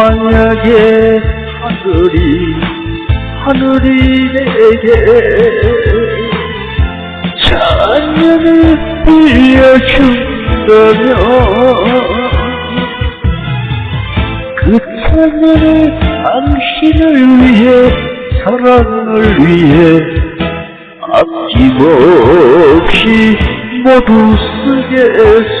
만약에 하늘이 하늘이 내게 찬연을 빌려준다면 그 찬연을 당신을 위해 사랑을 위해 아낌없이 모두 쓰겠소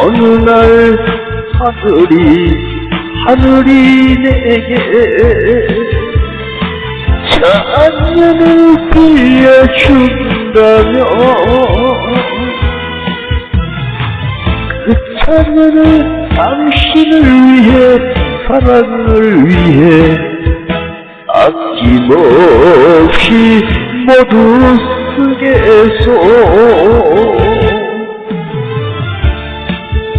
어느 날 하늘이 하늘이 내게 찬연을 빌려준다면 그 찬연을 당신을 위해 사랑을 위해 아낌없이 모두 쓰겠소